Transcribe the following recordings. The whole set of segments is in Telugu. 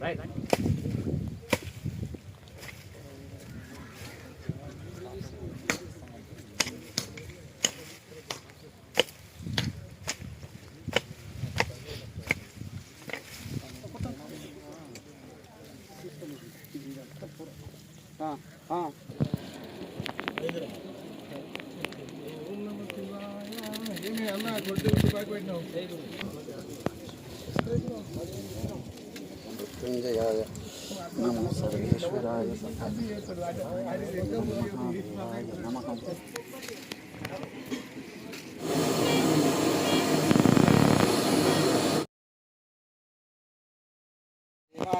రైట్ ఆ ఆ అన్న కొట్టు బాగా పెట్టినావు మృత్యుంజయాయ నమ సర్వేశ్వరాయ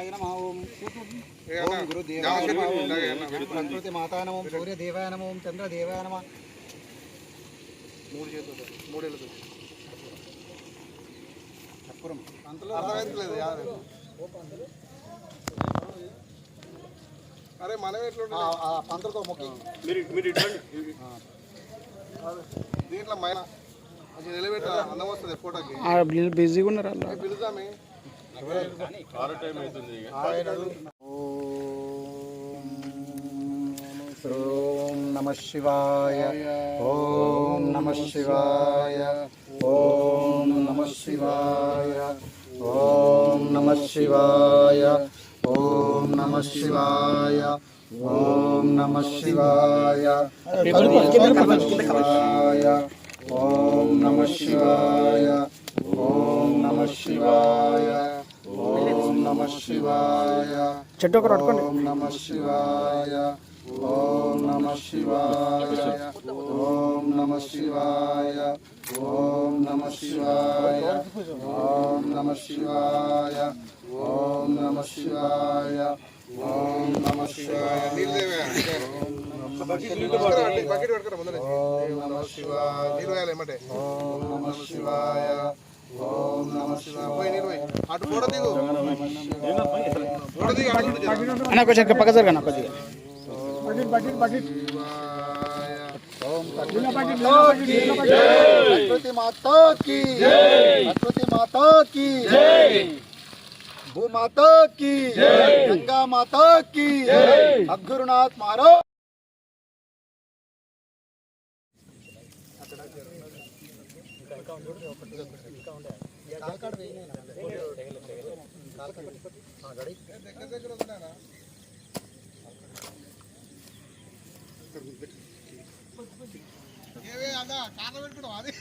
నమ ఓం గురుదేవాయ నమ ఓం ప్రకృతి మాతా నమ మూడు అంతలో అర్థమైంది లేదు యాభై అరే మనం ఎట్లా పంతులతో మొక్కి. దీంట్లో మైన. కొంచెం నిలబెట్ట అందం వస్తుంది ఫోటోకి. బిజీగా ఉన్నారు? అలా పిలుద్దామే ఓం నమ శివాయ. ఓం నమ శివాయ. ఓం నమ శివాయ. ఓం నమ శివాయ. ఓం నమ శివాయ ఓం నమ శివాయ ఓం నమ శివాయ ఓం నమ శివాయ ఓం నమ శివాయ చెట్టు ఒకటి పట్టుకోండి ఓం నమ శివాయ ఓం నమ శివాయ ఓం నమ శివాయ ఓం నమ శివాయ ఓం నమ శివాయ ఓం నమ శివాయ ఓం నమ శివాయ బకెట్ పట్టుకురా ముందర ఓం నమ శివాయ నీరు వేయాలి ఏమంటే ఓం నమ శివాయ ఓం నమ శివాయ పోయి నీరు పోయి అటు ఫోటో దిగు ఫోటో దిగు అటు ఇటు జర. అన్న కొంచెం పక్క జరగన్న కొద్దిగా ఓం ప్రకృతి మాతా की ప్రకృతి మాతా की భూమాతా की గంగా మాతా की అద్గురునాథ్ మారో. ఏవే అదా కారణం పెట్టుకోవడం అది.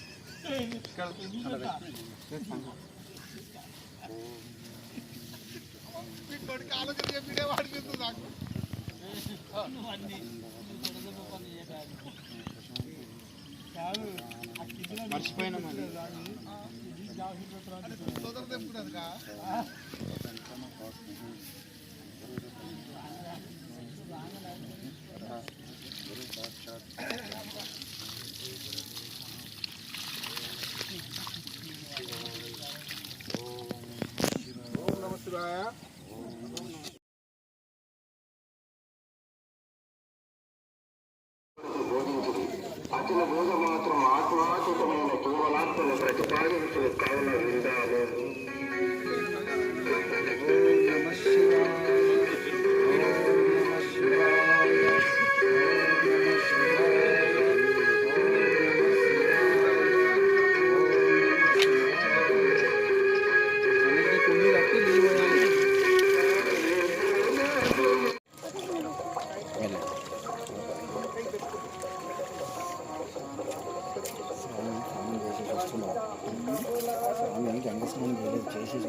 మీ కొడుకు ఆలోచన చెప్పిడే వాడికి తెలుసు నాకు. మర్చిపోయినా సోదరు బోధించింది అతని బోధ మాత్రం ఆత్మాతీతమైన కేవలాత్మను ప్రతిపాదించిన కావున విందాము. స్నానం స్నానం చేసేసి వస్తున్నాం స్నానం గంగ స్నానం చేయలేదు చేసేసి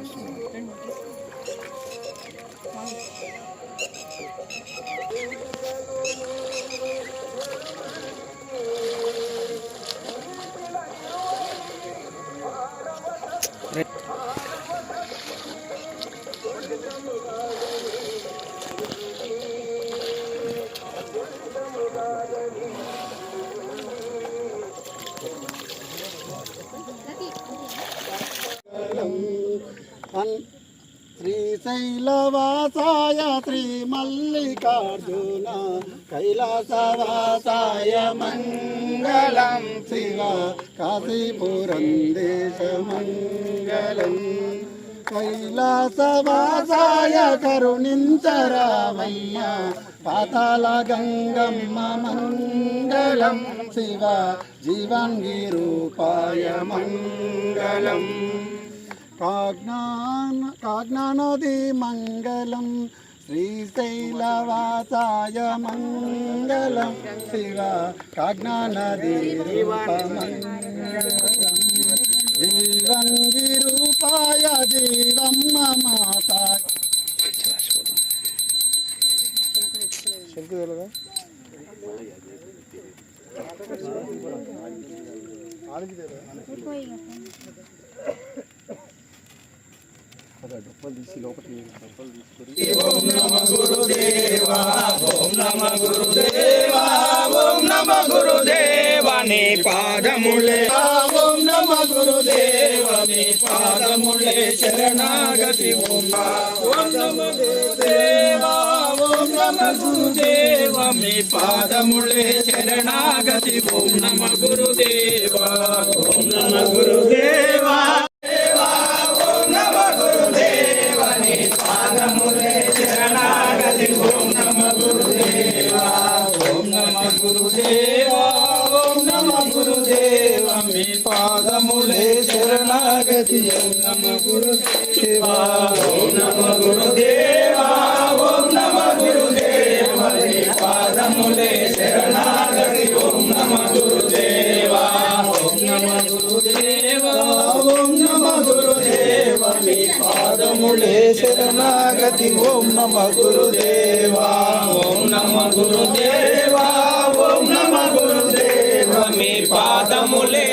శ్రీశైలవాసాయ శ్రీ మల్లికార్జున కైలాసవాసాయ మంగళం శివ కాశీపురందేశమంగళం. కైలాసవాసాయ కరుణించరామయ్య పాతాల గంగమ్మ మంగళం శివ జీవన్గిరూపాయ మంగళం. काग्नानदीमङ्गलं श्रीशैलवासाय मङ्गलं शिव काग्नानदीपमङ्गलं जीवङ्गिरूपाय जीवं माता ஆளுக்கு தேவை కాజ్ఞాన కాజ్ఞానది మంగళం శ్రీశైలవాసాయ మంగళం శివ కాజ్ఞానది జీవంగిరూపాయ జీవమ్మ మాత గురుదేవని పాదములే ఓం నమ గురుదేవ పాదములే శరణాగతి ఓం నమ గురుదేవా ఓం నమ గురుదేవ మీ పాదములే శరణాగతి ఓం నమ గురుదేవా ఓం నమ గురుదేవా. శరణాగతి ఓం నమ గురుదేవా ఓం నమ గురుదేవా ఓం నమ గురుదేవ మీ పాదములే శరణాగతి ఓం నమ గురుదేవా ఓం నమ గురుదేవా ఓం నమ పాదములే శరణాగతి ఓం నమ గురుదేవా ఓం నమ గురుదేవా ఓం నమ మీ పాదములే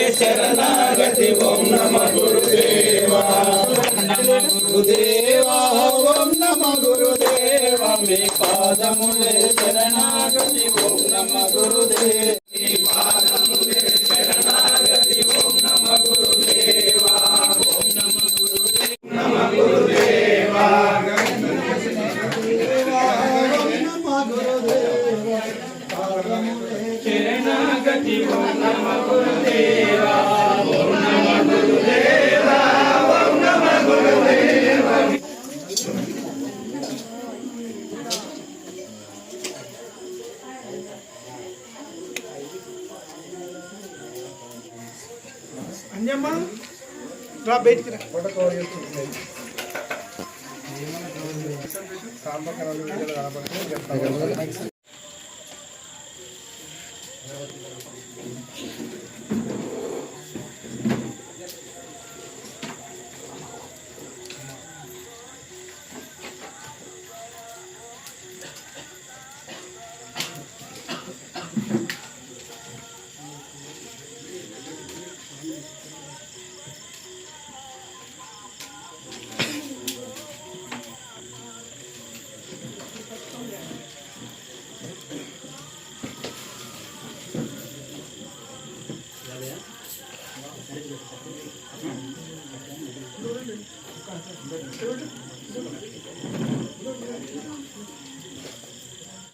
రా బయటికి రా. చూడు